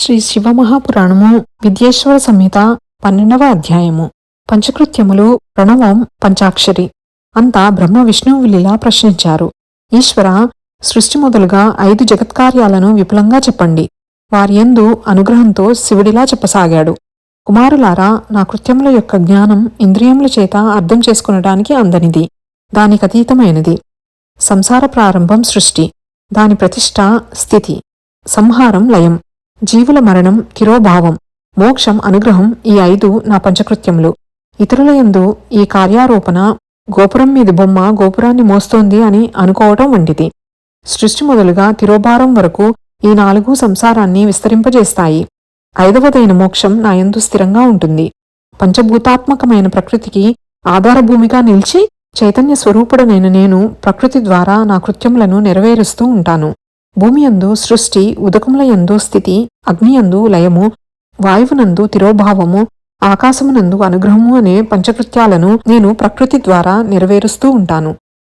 శ్రీ శివమహాపురాణము విద్యేశ్వర సంహిత పన్నెండవ అధ్యాయము. పంచకృత్యములు ప్రణవం పంచాక్షరి. అంతా బ్రహ్మ విష్ణువులిలా ప్రశ్నించారు. ఈశ్వర సృష్టి మొదలుగా ఐదు జగత్కార్యాలను విపులంగా చెప్పండి. వారి యందు అనుగ్రహంతో శివుడిలా చెప్పసాగాడు. కుమారులారా నా కృత్యముల యొక్క జ్ఞానం ఇంద్రియముల చేత అర్థం చేసుకునడానికి అందనిది. దానికతీతమైనది. సంసార ప్రారంభం సృష్టి. దాని ప్రతిష్ట స్థితి. సంహారం లయం. జీవుల మరణం తిరోభావం మోక్షం అనుగ్రహం ఈ ఐదు నా పంచకృత్యములు. ఇతరుల యందు ఈ కార్యారోపణ గోపురం మీది బొమ్మ గోపురాన్ని మోస్తోంది అని అనుకోవటం వంటిది. సృష్టి మొదలుగా తిరోభారం వరకు ఈ నాలుగు సంసారాన్ని విస్తరింపజేస్తాయి. ఐదవదైన మోక్షం నాయందు స్థిరంగా ఉంటుంది. పంచభూతాత్మకమైన ప్రకృతికి ఆధారభూమిగా నిలిచి చైతన్య స్వరూపుడనైన నేను ప్రకృతి ద్వారా నా కృత్యములను నెరవేరుస్తూ ఉంటాను. భూమియందు సృష్టి ఉదకములయందు స్థితి అగ్నియందు లయము వాయువునందు తిరోభావము ఆకాశమునందు అనుగ్రహము అనే పంచకృత్యాలను నేను ప్రకృతి ద్వారా నెరవేరుస్తూ ఉంటాను.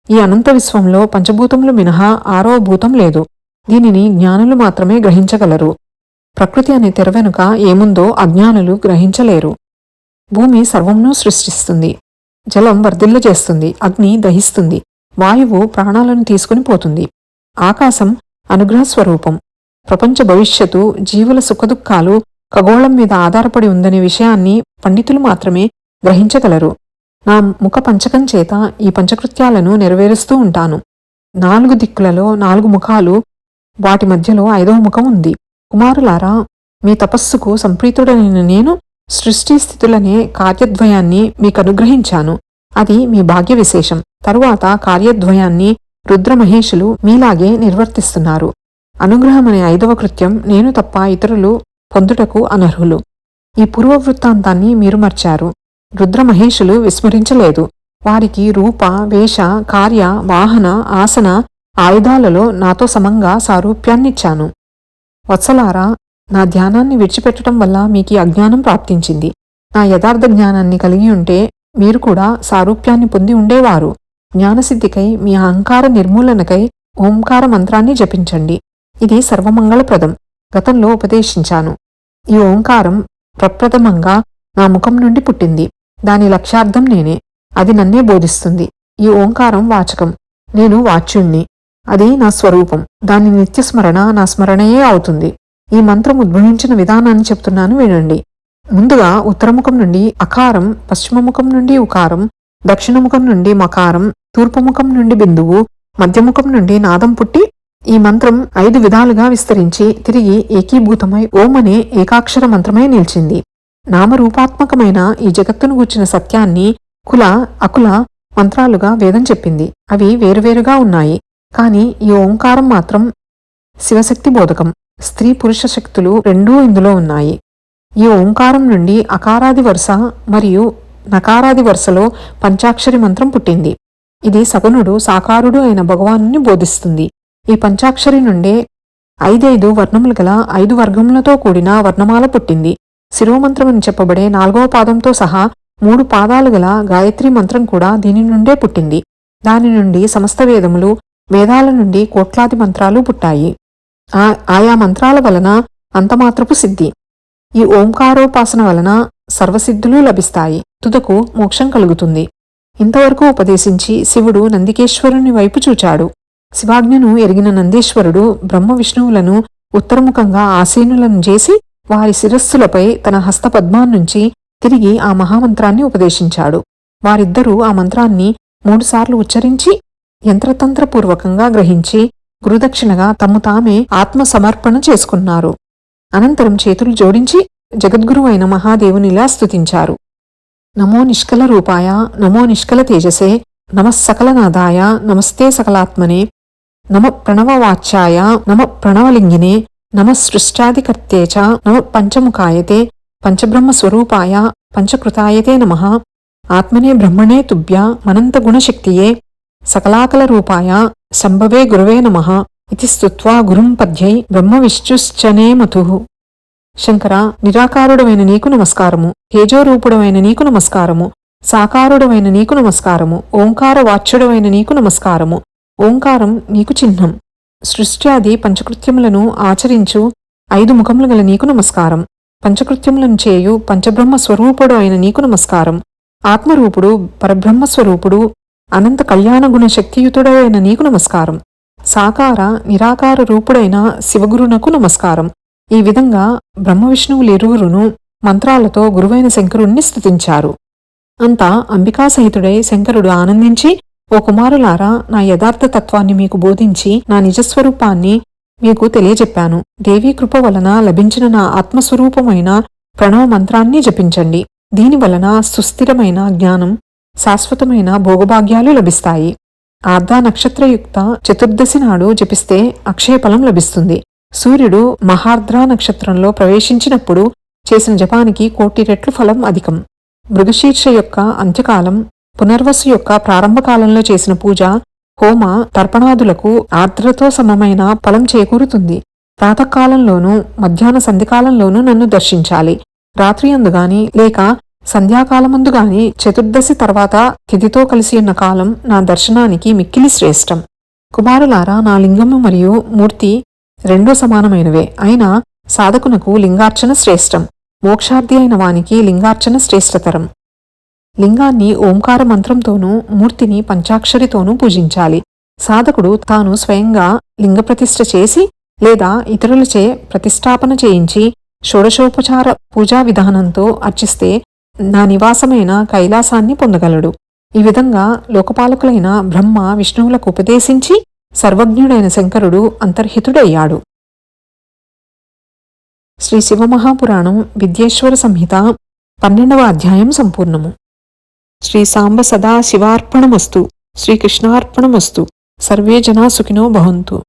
ఈ అనంత విశ్వంలో పంచభూతములు మినహా ఆరో భూతం లేదు. దీనిని జ్ఞానులు మాత్రమే గ్రహించగలరు. ప్రకృతి అనే తెర వెనుక ఏముందో అజ్ఞానులు గ్రహించలేరు. భూమి సర్వంను సృష్టిస్తుంది. జలం వర్ధిల్లజేస్తుంది. అగ్ని దహిస్తుంది. వాయువు ప్రాణాలను తీసుకుని పోతుంది. ఆకాశం అనుగ్రహ స్వరూపం ప్రపంచ భవిష్యత్తు జీవుల సుఖదుఖాలు ఖగోళం మీద ఆధారపడి ఉందనే విషయాన్ని పండితులు మాత్రమే గ్రహించగలరు. నా ముఖ పంచకం చేత ఈ పంచకృత్యాలను నెరవేరుస్తూ ఉంటాను. నాలుగు దిక్కులలో నాలుగు ముఖాలు వాటి మధ్యలో ఐదవ ముఖం ఉంది. కుమారులారా మీ తపస్సుకు సంప్రీతుడైన నేను సృష్టి స్థితులనే కార్యద్వయాన్ని మీకు అనుగ్రహించాను అది మీ భాగ్య విశేషం తరువాత కార్యద్వయాన్ని రుద్రమహేషులు మీలాగే నిర్వర్తిస్తున్నారు. అనుగ్రహం అనే ఐదవ కృత్యం నేను తప్ప ఇతరులు పొందుటకు అనర్హులు. ఈ పూర్వవృత్తాంతాన్ని మీరు మర్చారు. రుద్రమహేషులు విస్మరించలేదు. వారికి రూప వేష కార్య వాహన ఆసన ఆయుధాలలో నాతో సమంగా సారూప్యాన్నిచ్చాను. వత్సలారా నా ధ్యానాన్ని విడిచిపెట్టడం వల్ల మీకు అజ్ఞానం ప్రాప్తించింది. నా యథార్థ జ్ఞానాన్ని కలిగి ఉంటే మీరు కూడా సారూప్యాన్ని పొంది ఉండేవారు. జ్ఞానసిద్ధికై మీ అహంకార నిర్మూలనకై ఓంకార మంత్రాన్ని జపించండి. ఇది సర్వమంగళప్రదం. గతంలో ఉపదేశించాను. ఈ ఓంకారం ప్రప్రథమంగా నా ముఖం నుండి పుట్టింది. దాని లక్ష్యార్థం నేనే. అది నన్నే బోధిస్తుంది. ఈ ఓంకారం వాచకం. నేను వాచ్యుణ్ణి. అది నా స్వరూపం. దాని నిత్యస్మరణ నా స్మరణయే అవుతుంది. ఈ మంత్రం ఉద్భవించిన విధానాన్ని చెప్తున్నాను వినండి. ముందుగా ఉత్తరముఖం నుండి అకారం పశ్చిమముఖం నుండి ఉకారం దక్షిణముఖం నుండి మకారం తూర్పుముఖం నుండి బిందువు మధ్యముఖం నుండి నాదం పుట్టి ఈ మంత్రం ఐదు విధాలుగా విస్తరించి తిరిగి ఏకీభూతమై ఓం అనే ఏకాక్షర మంత్రమై నిలిచింది. నామరూపాత్మకమైన ఈ జగత్తును గూర్చిన సత్యాన్ని కుల అకుల మంత్రాలుగా వేదం చెప్పింది. అవి వేరువేరుగా ఉన్నాయి. కాని ఈ ఓంకారం మాత్రం శివశక్తి బోధకం. స్త్రీ పురుష శక్తులు రెండూ ఇందులో ఉన్నాయి. ఈ ఓంకారం నుండి అకారాది వరుస మరియు నకారాది వరుసలో పంచాక్షరి మంత్రం పుట్టింది. ఇది సగుణుడు సాకారుడు అయిన భగవాను బోధిస్తుంది. ఈ పంచాక్షరి నుండే ఐదైదు వర్ణములు గల ఐదు వర్గములతో కూడిన వర్ణమాల పుట్టింది. శిరోమంత్రం అని చెప్పబడే నాలుగవ పాదంతో సహా మూడు పాదాలు గల గాయత్రి మంత్రం కూడా దీని నుండే పుట్టింది. దాని నుండి సమస్త వేదములు వేదాల నుండి కోట్లాది మంత్రాలు పుట్టాయి. ఆ- ఆయా మంత్రాల వలన అంతమాత్రపు సిద్ధి. ఈ ఓంకారోపాసన వలన సర్వసిద్ధులు లభిస్తాయి. తుదకు మోక్షం కలుగుతుంది. ఇంతవరకు ఉపదేశించి శివుడు నందికేశ్వరుని వైపు చూచాడు. శివాజ్ఞను ఎరిగిన నందీశ్వరుడు బ్రహ్మ విష్ణువులను ఉత్తరముఖంగా ఆసీనులను చేసి వారి శిరస్సులపై తన హస్తపద్మాన్నుంచి తిరిగి ఆ మహామంత్రాన్ని ఉపదేశించాడు. వారిద్దరూ ఆ మంత్రాన్ని మూడుసార్లు ఉచ్చరించి యంత్రతంత్రపూర్వకంగా గ్రహించి గురుదక్షిణగా తమ్ము తామే ఆత్మ సమర్పణ చేసుకున్నారు. అనంతరం చేతులు జోడించి జగద్గురు అయిన మహాదేవునిలా స్తుతించారు. నమో నిష్కల రూపాయ నమో నిష్కల తేజసే నమస్సకలనాదాయ నమస్తే సకలాత్మనే నమ ప్రణవవాచ్యాయ నమ ప్రణవలింగినే నమ సృష్టాదికర్తే చ నమ పంచముఖాయతే పంచబ్రహ్మస్వరూపాయ పంచకృతాయతే నమ. ఆత్మనే బ్రహ్మణే తుభ్య మనంత గుణశక్తియే. సకలాకల రూపాయ సంభవే గురవే నమ. ఇది స్తుత్వా గురుం పద్యై బ్రహ్మ మధు. శంకర నిరాకారుడమైన నీకు నమస్కారము. తేజోరూపుడమైన నీకు నమస్కారము. సాకారుడమైన నీకు నమస్కారము. ఓంకార వాచ్యుడమైన నీకు నమస్కారము. ఓంకారం నీకు చిహ్నం. సృష్ట్యాది పంచకృత్యములను ఆచరించు ఐదు ముఖములు గల నీకు నమస్కారం. పంచకృత్యములను చేయు పంచబ్రహ్మ స్వరూపుడు అయిన నీకు నమస్కారం. ఆత్మరూపుడు పరబ్రహ్మ స్వరూపుడు అనంత కళ్యాణ గుణ శక్తియుతుడైన నీకు నమస్కారం. సాకార నిరాకార రూపుడైన శివగురునకు నమస్కారం. ఈ విధంగా బ్రహ్మ విష్ణువులిరువురును మంత్రాలతో గురువైన శంకరుణ్ణి స్థుతించారు అంతా అంబికాసహితుడై శంకరుడు ఆనందించి ఓ కుమారులారా నా యథార్థ తత్వాన్ని మీకు బోధించి నా నిజస్వరూపాన్ని మీకు తెలియజెప్పాను. దేవీ కృప వలన లభించిన నా ఆత్మస్వరూపమైన ప్రణవ మంత్రాన్ని జపించండి. దీని వలన సుస్థిరమైన జ్ఞానం శాశ్వతమైన భోగభాగ్యాలు లభిస్తాయి. ఆర్ధా నక్షత్రయుక్త చతుర్దశి నాడు జపిస్తే అక్షయఫలం లభిస్తుంది. సూర్యుడు మహార్ద్రా నక్షత్రంలో ప్రవేశించినప్పుడు చేసిన జపానికి కోటి రెట్లు ఫలం అధికం. మృగశీర్ష యొక్క అంత్యకాలం పునర్వసు యొక్క ప్రారంభ కాలంలో చేసిన పూజ హోమ తర్పణాదులకు ఆర్ద్రతో సమమైన ఫలం చేకూరుతుంది. ప్రాతకాలంలోనూ మధ్యాహ్న సంధికాలంలోనూ నన్ను దర్శించాలి. రాత్రి అందుగాని లేక సంధ్యాకాలమందు గాని చతుర్దశి తర్వాత తిథితో కలిసి ఉన్న కాలం నా దర్శనానికి మిక్కిలి శ్రేష్టం. కుమారులారా నా లింగము మరియు మూర్తి రెండూ సమానమైనవే. అయినా సాధకునకు లింగార్చన శ్రేష్టం. మోక్షార్థి అయిన వానికి లింగార్చన శ్రేష్టతరం. లింగాన్ని ఓంకార మంత్రంతోనూ మూర్తిని పంచాక్షరితోనూ పూజించాలి. సాధకుడు తాను స్వయంగా లింగప్రతిష్ఠ చేసి లేదా ఇతరులచే ప్రతిష్టాపన చేయించి షోడశోపచార పూజా విధానంతో అర్చిస్తే నా నివాసమైన కైలాసాన్ని పొందగలడు. ఈ విధంగా లోకపాలకులైన బ్రహ్మ విష్ణువులకు ఉపదేశించి సర్వజ్ఞుడైన శంకరుడు అంతర్హితుడయ్యాడు. శ్రీ శివమహాపురాణం విద్యేశ్వర సంహిత పన్నెండవ అధ్యాయం సంపూర్ణము. శ్రీ సాంబ సదా శివార్పణమస్తు శ్రీకృష్ణార్పణమస్తు సర్వే జనా సుఖినో భవంతు.